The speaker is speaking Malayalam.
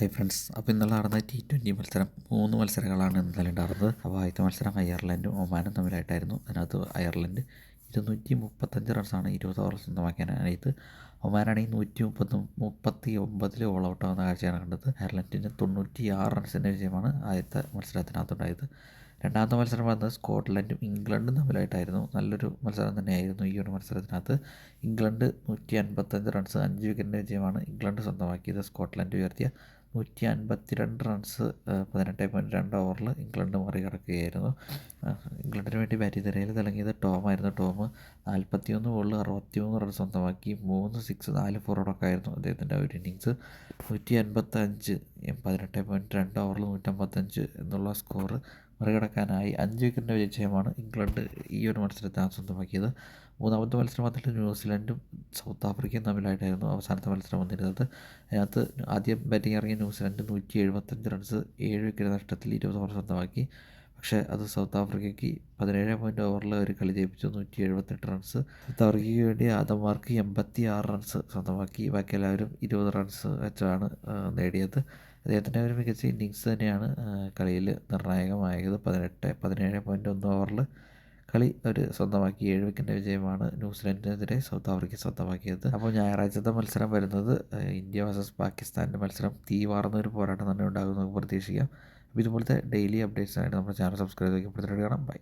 ഹൈ ഫ്രണ്ട്സ് അപ്പോൾ ഇന്നലെ നടന്ന ടി ട്വന്റി മത്സരം മൂന്ന് മത്സരങ്ങളാണ് ഇന്നലെ ഉണ്ടായിരുന്നത്. അപ്പോൾ ആദ്യത്തെ മത്സരം അയർലൻഡും ഒമാനും തമ്മിലായിട്ടായിരുന്നു. അതിനകത്ത് അയർലൻഡ് ഇരുന്നൂറ്റി മുപ്പത്തഞ്ച് റൺസാണ് ഇരുപത് ഓവർ സ്വന്തമാക്കാനായത് ഒമാനാണെങ്കിൽ നൂറ്റി മുപ്പത്തി മുപ്പത്തി ഒമ്പതിൽ ഓൾ ഔട്ട് ആവുന്ന കാഴ്ചയാണ് കണ്ടത്. അയർലൻഡിന് തൊണ്ണൂറ്റി ആറ് റൺസിന്റെ വിജയമാണ് ആദ്യത്തെ മത്സരത്തിനകത്തുണ്ടായത്. രണ്ടാമത്തെ മത്സരം വന്നത് സ്കോട്ട്ലൻഡും ഇംഗ്ലണ്ടും തമ്മിലായിട്ടായിരുന്നു. നല്ലൊരു മത്സരം തന്നെയായിരുന്നു ഈ ഒരു മത്സരത്തിനകത്ത്. ഇംഗ്ലണ്ട് നൂറ്റി അൻപത്തഞ്ച് റൺസ് അഞ്ച് വിക്കറ്റിന്റെ വിജയമാണ് ഇംഗ്ലണ്ട് സ്വന്തമാക്കിയത്. സ്കോട്ട്ലൻഡ് ഉയർത്തിയ നൂറ്റി അൻപത്തി രണ്ട് റൺസ് പതിനെട്ട് പോയിന്റ് രണ്ട് ഓവറിൽ ഇംഗ്ലണ്ട് മറികടക്കുകയായിരുന്നു. ഇംഗ്ലണ്ടിന് വേണ്ടി ബാറ്റ് തിരയിൽ തിളങ്ങിയത് ടോമായിരുന്നു ടോം നാൽപ്പത്തി ഒന്ന് ബോളിൽ അറുപത്തി മൂന്ന് റൺ സ്വന്തമാക്കി. മൂന്ന് സിക്സ് നാല് ഫോറോടൊക്കെ ആയിരുന്നു അദ്ദേഹത്തിന്റെ ഒരു ഇന്നിങ്സ് നൂറ്റി അൻപത്തഞ്ച് പതിനെട്ട് പോയിന്റ് രണ്ട് ഓവറിൽ നൂറ്റമ്പത്തഞ്ച് എന്നുള്ള സ്കോർ മറികടക്കാനായി അഞ്ച് വിക്കറ്റിന്റെ വിജയമാണ് ഇംഗ്ലണ്ട് ഈ ഒരു മത്സരത്തിൽ സ്വന്തമാക്കിയത്. മൂന്നാമത്തെ മത്സരം വന്നിട്ട് ന്യൂസിലൻഡും സൗത്ത് ആഫ്രിക്കയും തമ്മിലായിട്ടായിരുന്നു അവസാനത്തെ മത്സരം വന്നിരുന്നത്. അതിനകത്ത് ആദ്യം ബാറ്റിംഗ് ഇറങ്ങിയ ന്യൂസിലൻഡ് നൂറ്റി എഴുപത്തഞ്ച് റൺസ് ഏഴ് വിക്കറ്റ് നഷ്ടത്തിൽ ഇരുപത് ഓവർ സ്വന്തമാക്കി. പക്ഷേ അത് സൗത്ത് ആഫ്രിക്കയ്ക്ക് പതിനേഴ് പോയിന്റ് ഓവറിൽ അവർ കളി ജയിപ്പിച്ചു. നൂറ്റി എഴുപത്തെട്ട് റൺസ് സൗത്ത് ആഫ്രിക്കയ്ക്ക് വേണ്ടി ആദംമാർക്ക് എൺപത്തി ആറ് റൺസ് സ്വന്തമാക്കി. ബാക്കി എല്ലാവരും ഇരുപത് റൺസ് വെച്ചാണ് നേടിയത്. അദ്ദേഹത്തിന്റെ ഒരു മികച്ച ഇന്നിങ്സ് തന്നെയാണ് കളിയിൽ നിർണായകമായത്. പതിനെട്ട് പതിനേഴ് പോയിന്റ് ഒന്ന് ഓവറിൽ കളി അവർ സ്വന്തമാക്കി. ഏഴ് വിക്കറ്റിന്റെ വിജയമാണ് ന്യൂസിലൻഡിനെതിരെ സൗത്ത് ആഫ്രിക്ക സ്വന്തമാക്കിയത്. അപ്പോൾ ഞായറാഴ്ചത്തെ മത്സരം വരുന്നത് ഇന്ത്യ വേഴ്സസ് പാകിസ്ഥാന്റെ മത്സരം തീ വാർന്ന ഒരു പോരാട്ടം തന്നെ ഉണ്ടാകുമെന്ന് പ്രതീക്ഷിക്കാം. അപ്പോൾ ഇതുപോലത്തെ ഡെയിലി അപ്ഡേറ്റ്സിനായിട്ട് നമ്മുടെ ചാനൽ സബ്സ്ക്രൈബ് ചെയ്ത് കാണാം. ബൈ